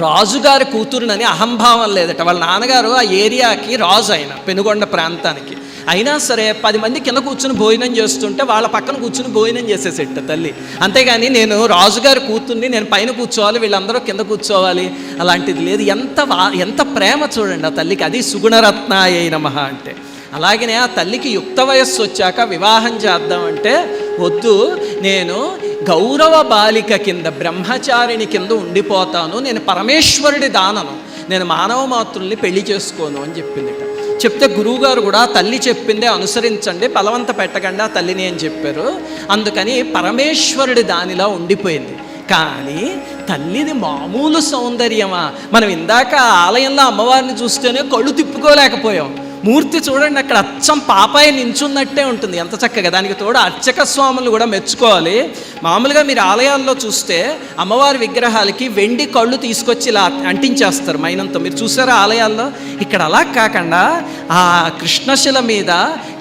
రాజుగారి కూతురునని అహంభావం లేదట. వాళ్ళ నాన్నగారు ఆ ఏరియాకి రాజు ఆయన పెనుగొండ ప్రాంతానికి. అయినా సరే పది మంది కింద కూర్చుని భోజనం చేస్తుంటే వాళ్ళ పక్కన కూర్చుని భోజనం చేసేసేట తల్లి. అంతేగాని నేను రాజుగారి కూతుర్ని నేను పైన కూర్చోవాలి వీళ్ళందరూ కింద కూర్చోవాలి అలాంటిది లేదు. ఎంత వా ఎంత ప్రేమ చూడండి ఆ తల్లికి. అది సుగుణరత్నాయ నమః అంటే. అలాగనే ఆ తల్లికి యుక్త వయస్సు వచ్చాక వివాహం చేద్దామంటే వద్దు. నేను గౌరవ బాలిక కింద బ్రహ్మచారిణి కింద ఉండిపోతాను. నేను పరమేశ్వరుడి దానను. నేను మానవ మాతృల్ని పెళ్ళి చేసుకోను అని చెప్పిందిట. చెప్తే గురువుగారు కూడా తల్లి చెప్పిందే అనుసరించండి బలవంత పెట్టకండి ఆ తల్లిని అని చెప్పారు. అందుకని పరమేశ్వరుడి దానిలా ఉండిపోయింది. కానీ తల్లిది మామూలు సౌందర్యమా? మనం ఇందాక ఆలయంలో అమ్మవారిని చూస్తేనే కళ్ళు తిప్పుకోలేకపోయాం. మూర్తి చూడండి అక్కడ అచ్చం పాపాయి నించున్నట్టే ఉంటుంది. ఎంత చక్కగా. దానికి తోడు అర్చక స్వాములు కూడా మెచ్చుకోవాలి. మామూలుగా మీరు ఆలయాల్లో చూస్తే అమ్మవారి విగ్రహాలకి వెండి కళ్ళు తీసుకొచ్చి ఇలా అంటించేస్తారు మైనంతో. మీరు చూసారా ఆలయాల్లో? ఇక్కడ అలా కాకుండా ఆ కృష్ణశిల మీద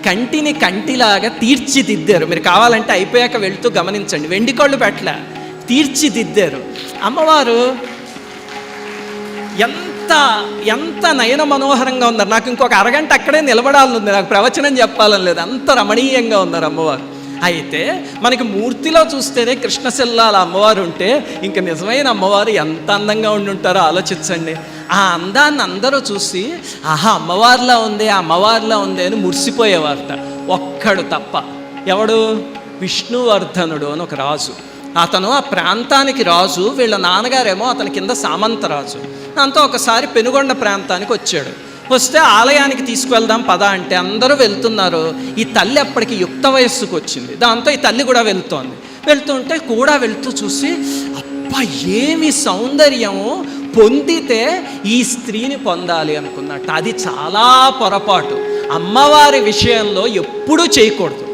కంటిని కంటిలాగా తీర్చిదిద్దారు. మీరు కావాలంటే అయిపోయాక వెళ్తూ గమనించండి. వెండి కళ్ళు పెట్టలే తీర్చిదిద్దారు. అమ్మవారు ఎంత ఎంత ఎంత నయన మనోహరంగా ఉన్నారు. నాకు ఇంకొక అరగంట అక్కడే నిలబడాలని ఉంది. నాకు ప్రవచనం చెప్పాలని లేదు. అంత రమణీయంగా ఉన్నారు అమ్మవారు. అయితే మనకి మూర్తిలో చూస్తేనే కృష్ణశిల్లాల అమ్మవారు ఉంటే ఇంక నిజమైన అమ్మవారు ఎంత అందంగా ఉండి ఉంటారో ఆలోచించండి. ఆ అందాన్ని అందరూ చూసి ఆహా అమ్మవారిలా ఉంది ఆ అమ్మవారిలా ఉంది అని మురిసిపోయేవారట. ఒక్కడు తప్ప. ఎవడు? విష్ణువర్ధనుడు అని ఒక రాజు. అతను ఆ ప్రాంతానికి రాజు వీళ్ళ నాన్నగారేమో అతని కింద సామంతరాజు దాంతో ఒకసారి పెనుగొండ ప్రాంతానికి వచ్చాడు. వస్తే ఆలయానికి తీసుకువెళ్దాం పద అంటే అందరూ వెళ్తున్నారు. ఈ తల్లి అప్పటికి యుక్త వయస్సుకు వచ్చింది. దాంతో ఈ తల్లి కూడా వెళ్తోంది. వెళ్తుంటే కూడా వెళ్తూ చూసి అబ్బా ఏమి సౌందర్యము? పొందితే ఈ స్త్రీని పొందాలి అనుకున్నట్టు. అది చాలా పొరపాటు. అమ్మవారి విషయంలో ఎప్పుడూ చేయకూడదు.